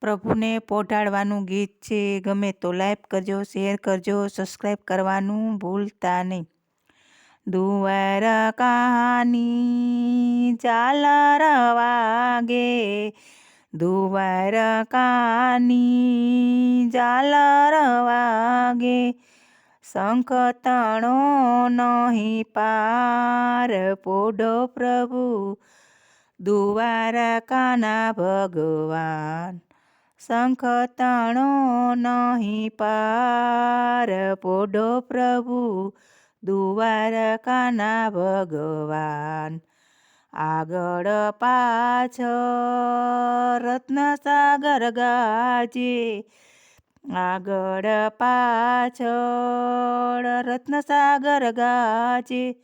પ્રભુને પોઢાડવાનું ગીત છે. ગમે તો લાઈક કરજો, શેર કરજો સબસ્ક્રાઈબ કરવાનું ભૂલતા નહીં. દુવાર કહાની ઝાલર વાગે. દુવાર કહાની ઝાલર વાગે. શંખ તણો નહીં પાર પોઢો પ્રભુ. દ્વારકાના ભગવાન. શંખ તણો નહીં પાર પોડો પ્રભુ દ્વારકાના ભગવાન. આગળ પાછળ રત્નસાગર ગાજે. આગળ પાછળ રત્નસાગર ગાજે.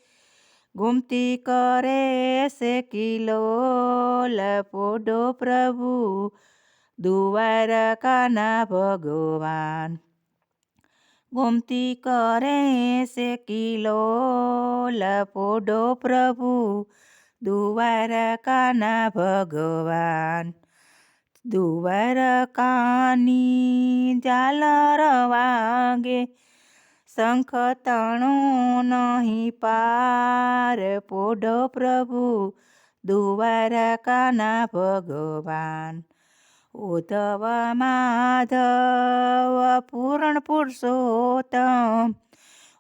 ગુમતી કરે છે કિલો લપોડો પ્રભુ દ્વારકાના ભગવાન. ગુમતી કરે સે કિલો લપોડો પ્રભુ દ્વારકાના ભગવાન. દ્વારકાની ઝાલર વાગે, શંખ તણો નહીં પાર પોડો પ્રભુ દ્વારકાના ભગવાન. ઉધવ માધવ પૂર્ણ પુરુષોત્તમ.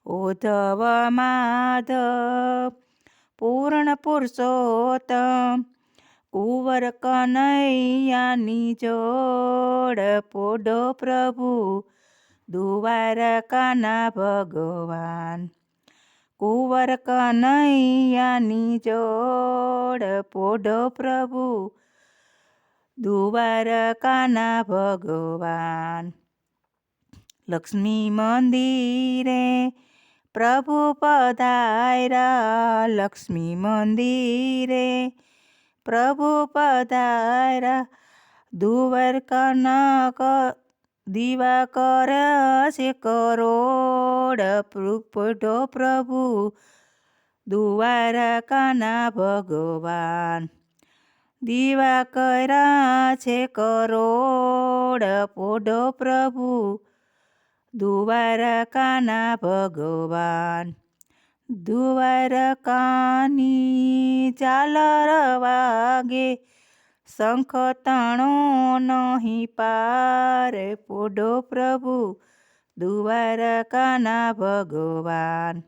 ઉધવ માધવ પૂર્ણ પુરુષોત્તમ. કુંવર કનૈયાની જોડ પોડો પ્રભુ દ્વારકાના ભગવાન. કુંવર કનૈયાની જોડ પોડો પ્રભુ દ્વારકાના ભગવાન. લક્ષ્મી મંદિરે પ્રભુ પધાર્યા લક્ષ્મી મંદિરે પ્રભુ પધાર્યા દુવર કનક દીવા કર છે કરોડ પઢો પ્રભુ. દ્વારકાના ભગવાન. દીવા કર્યા છે કરોડ પોઢો પ્રભુ. દ્વારકાના ભગવાન, દ્વારકાની ઝાલર વાગે. શંખ તણો નહીં પાર પોઢો પ્રભુ. દ્વારકાના ભગવાન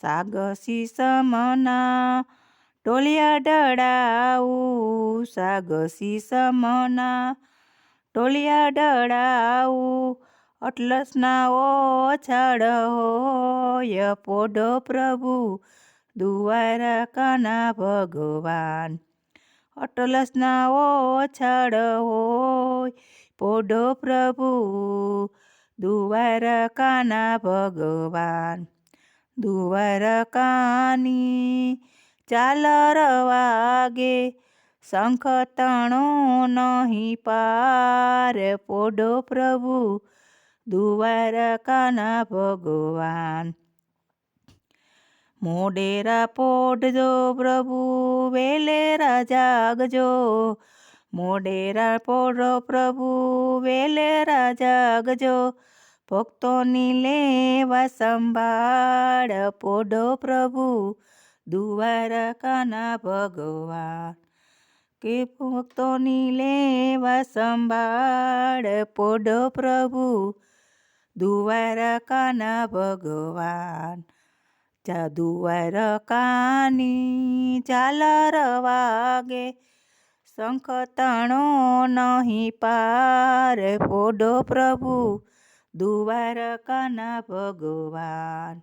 સાગસી સમના ટોલિયા ડળાવું સાગસી સમના ટોલિયા ડળાવું અટલસના ઓછાડ હોય પોડો પ્રભુ, દ્વારકાના ભગવાન. અટલસના ઓછાડ હોય પોડો પ્રભુ, દ્વારકાના ભગવાન. દ્વારકાની ચાલર વાગે, શંખ તણો નહીં પાર પોડો પ્રભુ, દ્વારકાના ભગવાન. મોડેરા પોઢજો પ્રભુ વેલેરા જાગજો મોડેરા પોઢો પ્રભુ વેલેરા જાગજો ભક્તોની લેવા સંભાળ પોઢો પ્રભુ દ્વારકાના ભગવાન. કે ભક્તોની લેવા સંભાળ પોડો પ્રભુ. દુવારકાના ભગવાન. જા દુવારકાની ઝાલર વાગે. શંખ તણો નહીં પાર પોડો પ્રભુ. દુવારકાના ભગવાન.